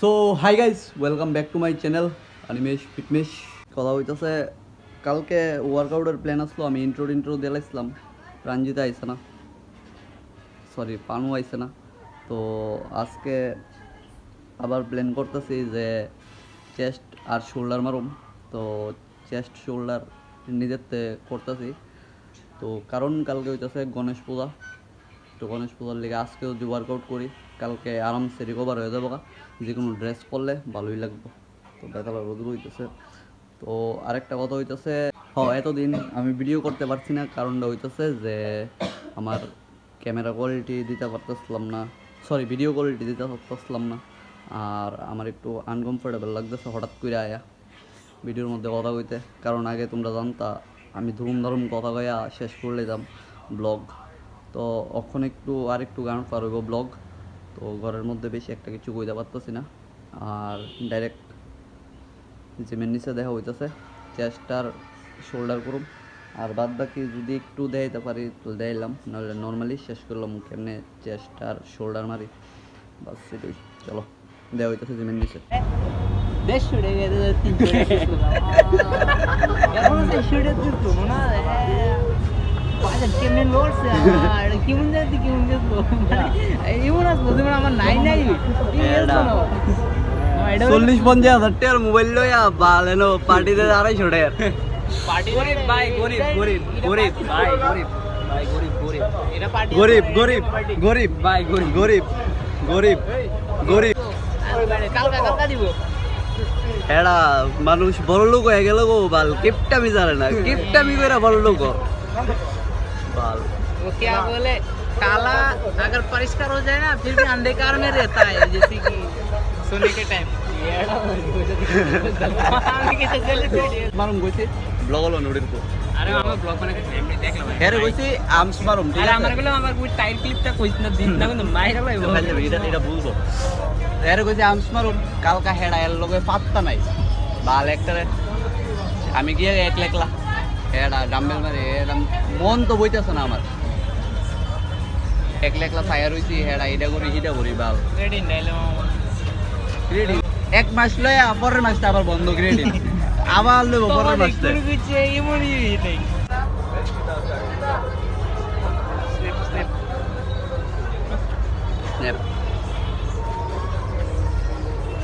So hi guys welcome back to my channel Animesh fitness কথা হইতেছে কালকে ওয়ার্কআউটের plan আসলো আমি ইন্ট্রো ইন্ট্রো দিলাইছিলাম প্রাঞ্জিতা আইসে না সরি পানু আইসে না তো আজকে আবার প্ল্যান করতেছি যে চেস্ট আর শোল্ডার মারুম তো চেস্ট শোল্ডার নিজেরতে করতেছি তো কারণ কালকে হইতেছে গণেশ পূজা তো গণেশ পূজার লিগে আজকেও যে ওয়ার্কআউট করি কালকে আরামসে রিকভার হয়ে যাব। যে কোনো ড্রেস পরলে ভালোই লাগবে। তো বেতালা রোদ হইতেছে। তো আরেকটা কথা হইতেছে, হ, এতদিন আমি ভিডিও করতে পারছি না। কারণটা হইতেছে যে, আমার ক্যামেরা কোয়ালিটি দিতে পারতেছিলাম না। সরি ভিডিও কোয়ালিটি দিতে পারতেছিলাম না। আর আমার একটু আনকমফোর্টেবল লাগতেছে হঠাৎ করে আয়া। ভিডিওর মধ্যে কথা কইতে। কারণ আগে তোমরা জানতা, আমি ধুম ধরুম কথা কইয়া শেষ করলে যাম ব্লগ। তো অখন একটু আর একটু গান পার হইব ব্লগ। তো ঘরের মধ্যে বেশি একটা কিছু কইতে পারতেছি না। আর ডাইরেক্ট জিমের নিচে দেখা হইতেছে চেস্টার শোল্ডার করুম আর বাদ বাকি যদি একটু দেখাইতে পারি তো দেখাইলাম। নাহলে নর্মালি শেষ করলাম কেমনে চেস্টার শোল্ডার মারি। বাস সেটাই চলো দেওয়া হইতেছে জিমের নিচে। বেশ ছুটে গেছে কেমন লড়ছে আর কেমন যাচ্ছে কেমন যাচ্ছে এমন আসব যেমন আমার নাই নাই চল্লিশ পঞ্চাশ হাজার টাকার মোবাইল লইয়া বালেনো পার্টিতে আড়াইশো টাকার গরিব গরিব গরিব ভাই গরিব গরিব গরিব গরিব এরা মানুষ বড় লোক হয়ে গেল গো বাল কিপটামি জানে না কিপটামি করে বড় লোক वो क्या बोले काला अगर परिष्कार हो जाए ना फिर भी अंधकार में रहता है जैसे कि सोने के टाइम মারুম কইছি ব্লগ হলো নড়ির পর अरे আমার ব্লগ বানাতে এমনি দেখলাম হ্যাঁ কইছি আমস মারুম ঠিক আরে আছে আমার গুলো আমার ওই টাইট ক্লিপটা কইছ না দিন না কিন্তু মাইরা লইব ওখানে যাবে, এটা এটা বুঝবো এর কইছি আমস মারুম কালকা হেডা এর লগে পাত্তা নাই বাল একটারে আমি গিয়ে একলা একলা হেডা ডাম্বেল মারি এরম মন তো বইতেছে না আমার। একলা একলা ফায়ার হইছি হেডা এটা করি হিটা করি বাল। রেডি এক মাস লয়া পরের মাসটা আবার বন্ধ গ্রেডিং আবার লইব পরের মাসটা.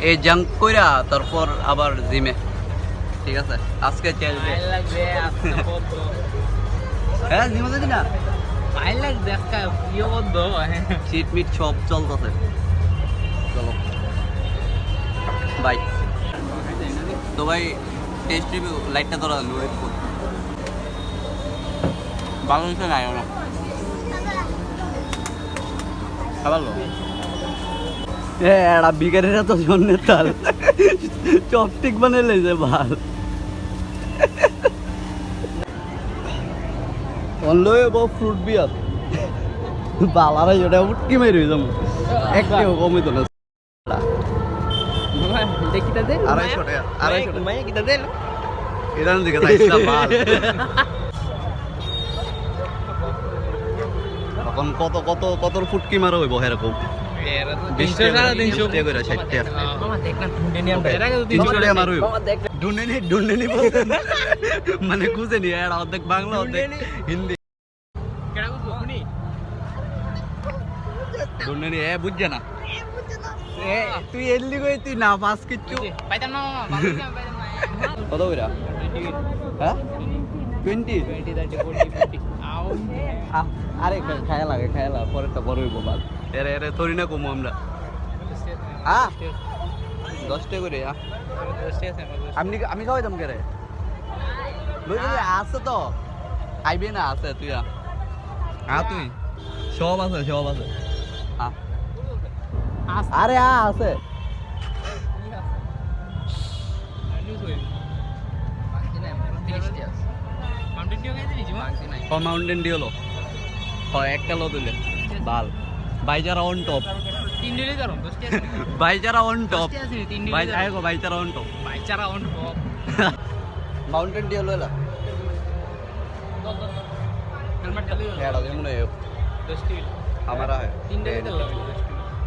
এই জাঙ্ক কইরা তারপর আবার জিমে ঠিক আছে? আজকে চলবে হ্যাঁ যাবি না? মাইল লাগবে একটা প্রিয় বদ্ধ সিট মিট সব চলতেছে। চলো। বাই। তো ভাই টেস্ট রিভিউ লাইটটা ধরা ওয়েট কর ভালো হয়েছে না না খাবার লো। এড়া বিকারেরা তো জন্যে বানাইলে যে ভালো অনলয়ে বউ ফ্রুট বিয়ার বালারা যেটা উটকি মেরে যাব একটিও কমিত না দেখিতে দে আড়াইশো টাকা, আড়াইশো টাকা। মাইয়া কিটা দে এরান দিকে তাইছিলাম তখন কত কত কত ফুটকি মারা হইব এরকম বিশ টাকা বিশ টাকা করে ষাট টাকা মামা দেখ না ঢুন্ডে নিয়ে আমরা এর আগে তো তিনশো টাকা মারা হইব মামা দেখ ডুনেনি ডুনেনি বলতে না। মানে খুঁজে নিয়ে এরা অর্ধেক বাংলা অর্ধেক হিন্দি কেডা বুঝব শুনি বুঝছে না? তুই এলি কই? তুই না পাস কিচ্ছু। পাইতাম না মামা বাবু যাম পাইতাম না। কত কইরা? হ্যাঁ? টোয়েন্টি 20 30 40 50 আও। আরে খায়া লাগে খায়া লাগে পরেরটা বড় হইব বাল এরে এরে থরি না কমু আমরা। দশটা করে আ। আমি আছে তো। আইবে না আছে তুই আ। তুই সব আছে সব আছে। আরে আ আছে মাউন্টেন ডিও লো হয় একটা লো তুলে ভাল বাইজারা অন টপ বাইজারা on top by I go বাইজারা on top mountain deo লইলা এড়া দেমনে हमारा है আরে এটা নয় তো আরে পাইলামই না কালকা টাকা রইছে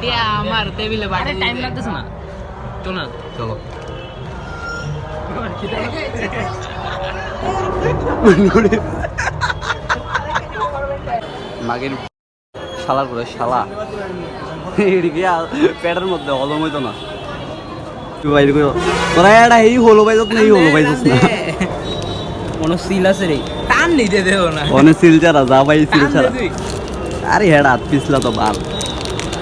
টিয়া আমার টেবিলে আরে বাড়ি টাইম লাগতেছে না। চল। না চলো। মাগের করে শালা। এদিকে পেটের মধ্যে হজম হইতো না। তুই বাইরে করে তোরা এটা এই হলো পাইছত না এই হলো পাইছত না। কোন সিল আছে রে। টান নিতে দেও না। অনেক সিলচারা যা ভাই সিলচারা আরে হেড হাত পিছলা তো বাল।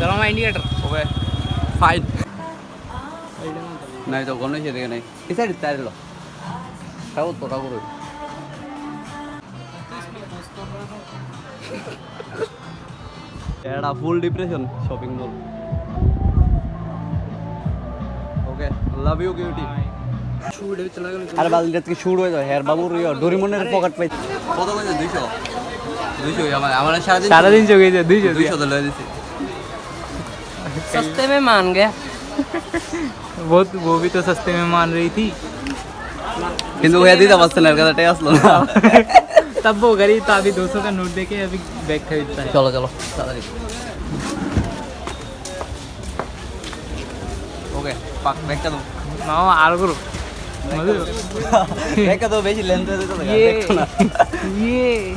দেন চলো আমার ইন্ডিকেটর ওকে ফাইন নাই তো গণেশ এদিকে নাই এই সাইড তাইল খাও তো রাখো এড়া full depression shopping mall okay love you cutie আরে বালদি থেকে শুরু হয়ে যায় হেয়ার বাবুর ইয়ে পকেট পাই কত কইছে 200 200 আমার আমার সারাদিন সারাদিন গেছে দুইশো 200 তো লয়ে দিছি सस्ते में मान गया। वो वो भी तो सस्ते में मान रही थी। किंतु हिंदू कहती था बस लड़का था लो। तब वो गरीब था अभी 200 का नोट देके अभी बैग खरीदता है। चलो चलो ओके पाक बैग का तो माओ आर करो। बैग का तो दो बेच लेन तो ये ये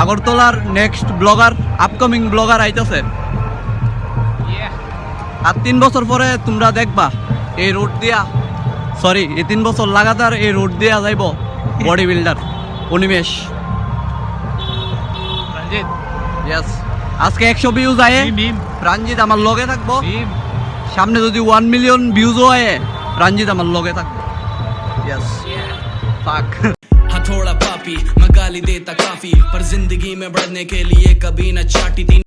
আগরতলার নেক্সট ব্লগার আপকামিং ব্লগার আইতেছে। আর তিন বছর পরে তোমরা দেখবা এই রোড দিয়া সরি এই তিন বছর লাগাতার এই রোড দিয়া যাইব বডি বিল্ডার অনিমেষ আজকে একশো ভিউজ আয়ে। প্রাণজিৎ আমার লগে থাকব। সামনে যদি ওয়ান মিলিয়ন ভিউজও আয়ে প্রাণজিৎ আমার লগে থাকব। থাক হাথোড়া পাপি गाली देता काफ़ी पर ज़िंदगी में बढ़ने के लिए कभी न चाटी